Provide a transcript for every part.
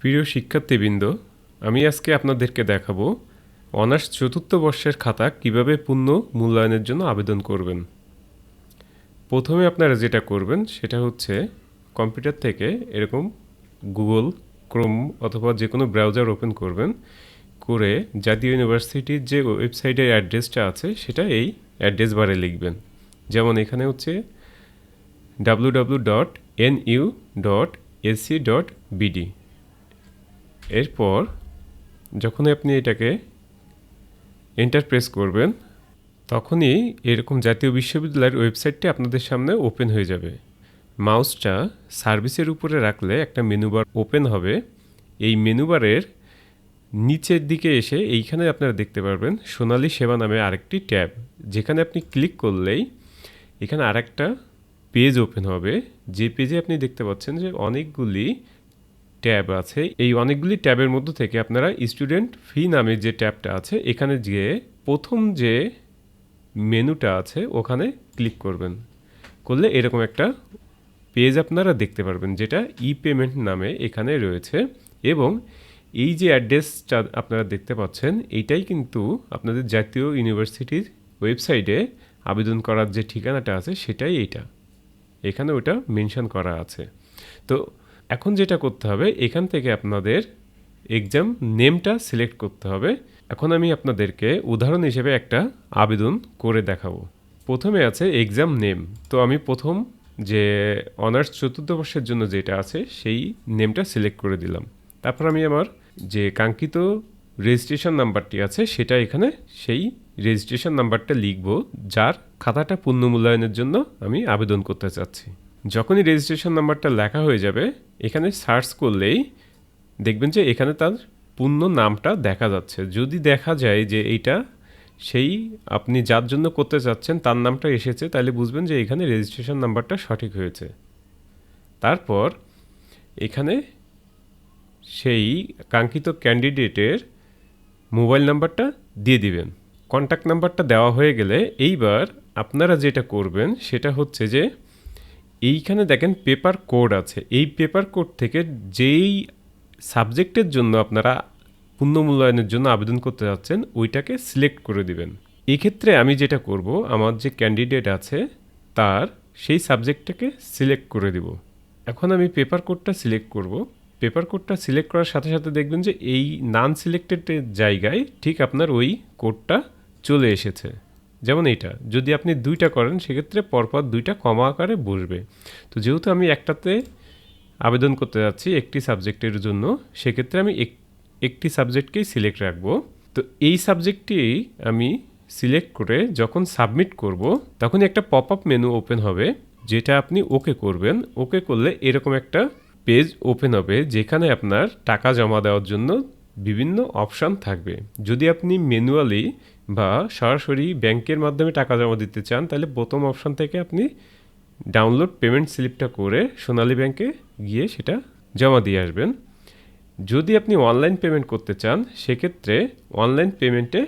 প্রিয় শিক্ষার্থীবৃন্দ, আমি আজকে আপনাদেরকে দেখাবো অনার্স চতুর্থ বর্ষের খাতা কীভাবে পূর্ণ মূল্যায়নের জন্য আবেদন করবেন। প্রথমে আপনারা যেটা করবেন সেটা হচ্ছে কম্পিউটার থেকে এরকম গুগল, ক্রোম অথবা যে কোনো ব্রাউজার ওপেন করবেন, করে জাতীয় ইউনিভার্সিটির যে ওয়েবসাইটের অ্যাড্রেসটা আছে সেটা এই অ্যাড্রেস বারে লিখবেন। যেমন এখানে হচ্ছে W W dot N U dot AC dot BD এরপর যখনই আপনি এটাকে এন্টার প্রেস করবেন, তখনই এরকম জাতীয় বিশ্ববিদ্যালয়ের ওয়েবসাইটটি আপনাদের সামনে ওপেন হয়ে যাবে। মাউসটা সার্ভিসের উপরে রাখলে একটা মেনু বার ওপেন হবে। এই মেনু বারের নিচের দিকে এসে এইখানে আপনারা দেখতে পারবেন সোনালী সেবা নামে আরেকটি ট্যাব। যেখানে আপনি ক্লিক করলেই এখানে আরেকটা পেজ ওপেন হবে। যে পেজে আপনি দেখতে পাচ্ছেন যে অনেকগুলি ট্যাব আছে। এই অনেকগুলি ট্যাবের মধ্য থেকে আপনারা স্টুডেন্ট ফি নামে যে ট্যাবটা আছে, এখানে গিয়ে প্রথম যে মেনুটা আছে, ওখানে ক্লিক করবেন। করলে এরকম একটা পেজ আপনারা দেখতে পারবেন, যেটা ই পেমেন্ট নামে এখানে রয়েছে। এবং এই যে অ্যাড্রেসটা আপনারা দেখতে পাচ্ছেন এইটাই কিন্তু আপনাদের জাতীয় ইউনিভার্সিটির ওয়েবসাইটে আবেদন করার যে ঠিকানাটা আছে, সেটাই এইটা। এখানে ওটা মেনশন করা আছে। তো এখন যেটা করতে হবে, এখান থেকে আপনাদের এক্সাম নেমটা সিলেক্ট করতে হবে। এখন আমি আপনাদেরকে উদাহরণ হিসেবে একটা আবেদন করে দেখাবো। প্রথমে আছে এক্সাম নেম তো আমি প্রথম যে অনার্স চতুর্থ বর্ষের জন্য যেটা আছে, সেই নেমটা সিলেক্ট করে দিলাম। তারপর আমি আমার যে কাঙ্ক্ষিত রেজিস্ট্রেশন নাম্বারটি আছে, সেটা এখানে সেই রেজিস্ট্রেশন নাম্বারটা লিখব, যার খাতাটা পূর্ণ মূল্যায়নের জন্য আমি আবেদন করতে চাচ্ছি। যখনই রেজিস্ট্রেশন নাম্বারটা লেখা হয়ে যাবে, এখানে সার্চ করলেই দেখবেন যে এখানে তার পূর্ণ নামটা দেখা যাচ্ছে। যদি দেখা যায় যে এইটা সেই আপনি যার জন্য করতে চাচ্ছেন তার নামটা এসেছে, তাহলে বুঝবেন যে এখানে রেজিস্ট্রেশন নাম্বারটা সঠিক হয়েছে। তারপর এখানে সেই কাঙ্ক্ষিত ক্যান্ডিডেটের মোবাইল নাম্বারটা দিয়ে দিবেন। কন্ট্যাক্ট নাম্বারটা দেওয়া হয়ে গেলে এইবার আপনারা যেটা করবেন, সেটা হচ্ছে যে এইখানে দেখেন পেপার কোড আছে। এই পেপার কোড থেকে যেই সাবজেক্টের জন্য আপনারা পূর্ণ মূল্যায়নের জন্য আবেদন করতে যাচ্ছেন, ওইটাকে সিলেক্ট করে দিবেন। এক্ষেত্রে আমি যেটা করব, আমার যে ক্যান্ডিডেট আছে, তার সেই সাবজেক্টটাকে সিলেক্ট করে দিব। এখন আমি পেপার কোডটা সিলেক্ট করব। পেপার কোডটা সিলেক্ট করার সাথে সাথে দেখবেন যে এই নান সিলেক্টেড জায়গায় ঠিক আপনার ওই কোডটা চলে এসেছে। যেমন এইটা, যদি আপনি দুইটা করেন, সেক্ষেত্রে পরপর দুইটা কমা আকারে বসবে। তো যেহেতু আমি একটাতে আবেদন করতে যাচ্ছি একটি সাবজেক্টের জন্য, সেক্ষেত্রে আমি এক- একটি সাবজেক্টকেই সিলেক্ট রাখব। তো এই সাবজেক্টটি আমি সিলেক্ট করে যখন সাবমিট করব তখন একটা পপ আপ মেনু ওপেন হবে, যেটা আপনি ওকে করবেন। ওকে করলে এরকম একটা পেজ ওপেন হবে, যেখানে আপনার টাকা জমা দেওয়ার জন্য বিভিন্ন অপশান থাকবে। যদি আপনি ম্যানুয়ালি বা সরাসরি ব্যাংকের মাধ্যমে টাকা জমা দিতে চান, তাহলে প্রথম অপশান থেকে আপনি ডাউনলোড পেমেন্ট স্লিপটা করে সোনালী ব্যাংকে গিয়ে সেটা জমা দিয়ে আসবেন। যদি আপনি অনলাইন পেমেন্ট করতে চান, সেক্ষেত্রে অনলাইন পেমেন্টে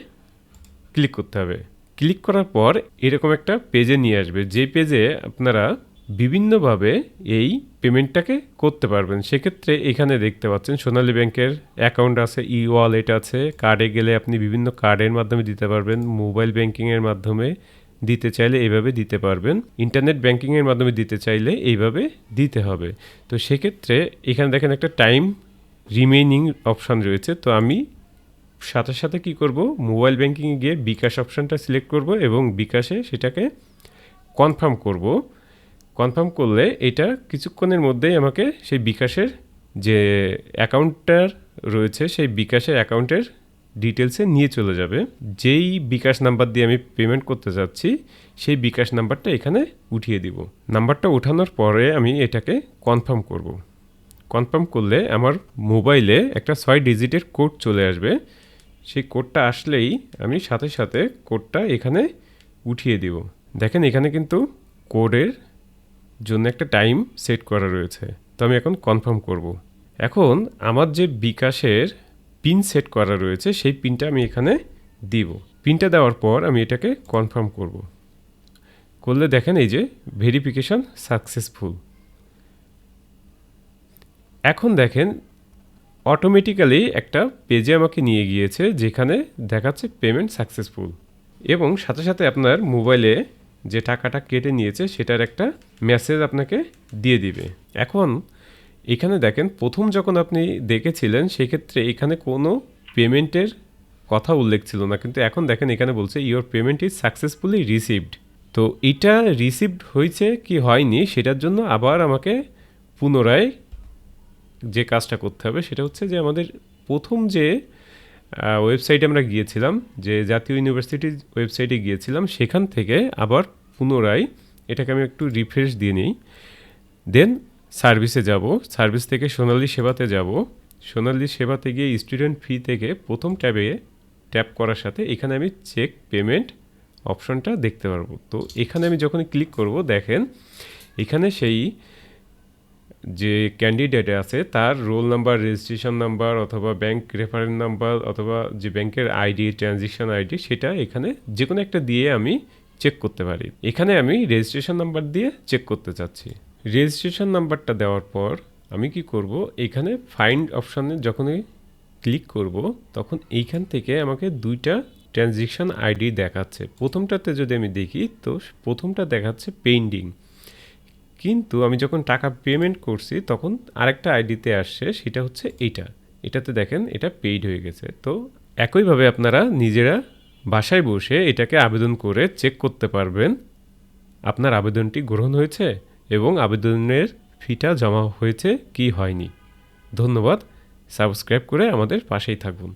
ক্লিক করতে হবে। ক্লিক করার পর এরকম একটা পেজে নিয়ে আসবে। যে পেজে আপনারা বিভিন্নভাবে এই পেমেন্টটাকে করতে পারবেন। সেক্ষেত্রে এখানে দেখতে পাচ্ছেন, সোনালী ব্যাংকের অ্যাকাউন্ট আছে, ই ওয়ালেট আছে। কার্ডে গেলে আপনি বিভিন্ন কার্ডের মাধ্যমে দিতে পারবেন, মোবাইল ব্যাংকিংয়ের মাধ্যমে দিতে চাইলে এইভাবে দিতে পারবেন। ইন্টারনেট ব্যাংকিংয়ের মাধ্যমে দিতে চাইলে এইভাবে দিতে হবে। তো সেক্ষেত্রে এখানে দেখেন একটা টাইম রিমেইনিং অপশান রয়েছে। তো আমি সাথে সাথে কি করব? মোবাইল ব্যাংকিংয়ে গিয়ে বিকাশ অপশানটা সিলেক্ট করব এবং বিকাশে সেটাকে কনফার্ম করব। কনফার্ম করলে এটা কিছুক্ষণের মধ্যেই আমাকে সেই বিকাশের যে অ্যাকাউন্টটার রয়েছে, সেই বিকাশের অ্যাকাউন্টের ডিটেলসে নিয়ে চলে যাবে। যেই বিকাশ নাম্বার দিয়ে আমি পেমেন্ট করতে যাচ্ছি, সেই বিকাশ নাম্বারটা এখানে উঠিয়ে দিব। নাম্বারটা ওঠানোর পরে আমি এটাকে কনফার্ম করব। কনফার্ম করলে আমার মোবাইলে একটা ছয় ডিজিটের কোড চলে আসবে। সেই কোডটা আসলেই আমি সাথে সাথে কোডটা এখানে উঠিয়ে দিব। দেখেন এখানে কিন্তু কোডের জন্য একটা টাইম সেট করা রয়েছে তো আমি এখন কনফার্ম করব। এখন আমার যে বিকাশের পিন সেট করা রয়েছে, সেই পিনটা আমি এখানে দিব পিনটা দেওয়ার পর আমি এটাকে কনফার্ম করব। করলে দেখেন এই যে ভেরিফিকেশন সাকসেসফুল এখন দেখেন অটোমেটিক্যালি একটা পেজে আমাকে নিয়ে গিয়েছে, যেখানে দেখাচ্ছে পেমেন্ট সাকসেসফুল এবং সাথে সাথে আপনার মোবাইলে যে টাকাটা কেটে নিয়েছে, সেটার একটা মেসেজ আপনাকে দিয়ে দিবে। এখন এখানে দেখেন, প্রথম যখন আপনি দেখেছিলেন, সেক্ষেত্রে এখানে কোনো পেমেন্টের কথা উল্লেখ ছিল না। কিন্তু এখন দেখেন, এখানে বলছে your payment is successfully received তো এটা রিসিভড হয়েছে কি হয়নি, সেটার জন্য আবার আমাকে পুনরায় যে কাজটা করতে হবে, সেটা হচ্ছে যে আমাদের প্রথম যে ওয়েবসাইটে আমরা গিয়েছিলাম, যে জাতীয় ইউনিভার্সিটির ওয়েবসাইটে গিয়েছিলাম, সেখান থেকে আবার পুনরায় এটাকে আমি একটু রিফ্রেশ দিয়ে নিই। দেন সার্ভিসে যাব সার্ভিস থেকে সোনালি সেবাতে যাব। সোনালি সেবাতে গিয়ে স্টুডেন্ট ফি থেকে প্রথম ট্যাবে ট্যাপ করার সাথে এখানে আমি চেক পেমেন্ট অপশনটা দেখতে পারব। তো এখানে আমি যখন ক্লিক করব, দেখেন, এখানে সেই যে ক্যান্ডিডেট আছে, তার রোল নাম্বার রেজিস্ট্রেশন নাম্বার অথবা ব্যাংক রেফারেন্স নাম্বার অথবা যে ব্যাংকের আইডি ট্রানজেকশন আইডি সেটা এখানে যে কোনো একটা দিয়ে আমি চেক করতে পারি। এখানে আমি রেজিস্ট্রেশন নাম্বার দিয়ে চেক করতে চাচ্ছি। রেজিস্ট্রেশন নাম্বারটা দেওয়ার পর আমি কি করব? এখানে ফাইন্ড অপশানে যখনই ক্লিক করব, তখন এইখান থেকে আমাকে দুইটা ট্রানজেকশন আইডি দেখাচ্ছে। প্রথমটাতে যদি আমি দেখি, তো প্রথমটা দেখাচ্ছে পেন্ডিং কিন্তু আমি যখন টাকা পেমেন্ট করছি, তখন আরেকটা আইডিতে আসছে, সেটা হচ্ছে এইটা। এটাতে দেখেন, এটা পেইড হয়ে গেছে। তো একইভাবে আপনারা নিজেরা বাসায় বসে এটাকে আবেদন করে চেক করতে পারবেন। আপনার আবেদনটি গ্রহণ হয়েছে এবং আবেদনের ফিটা জমা হয়েছে কি হয়নি। ধন্যবাদ। সাবস্ক্রাইব করে আমাদের পাশেই থাকুন।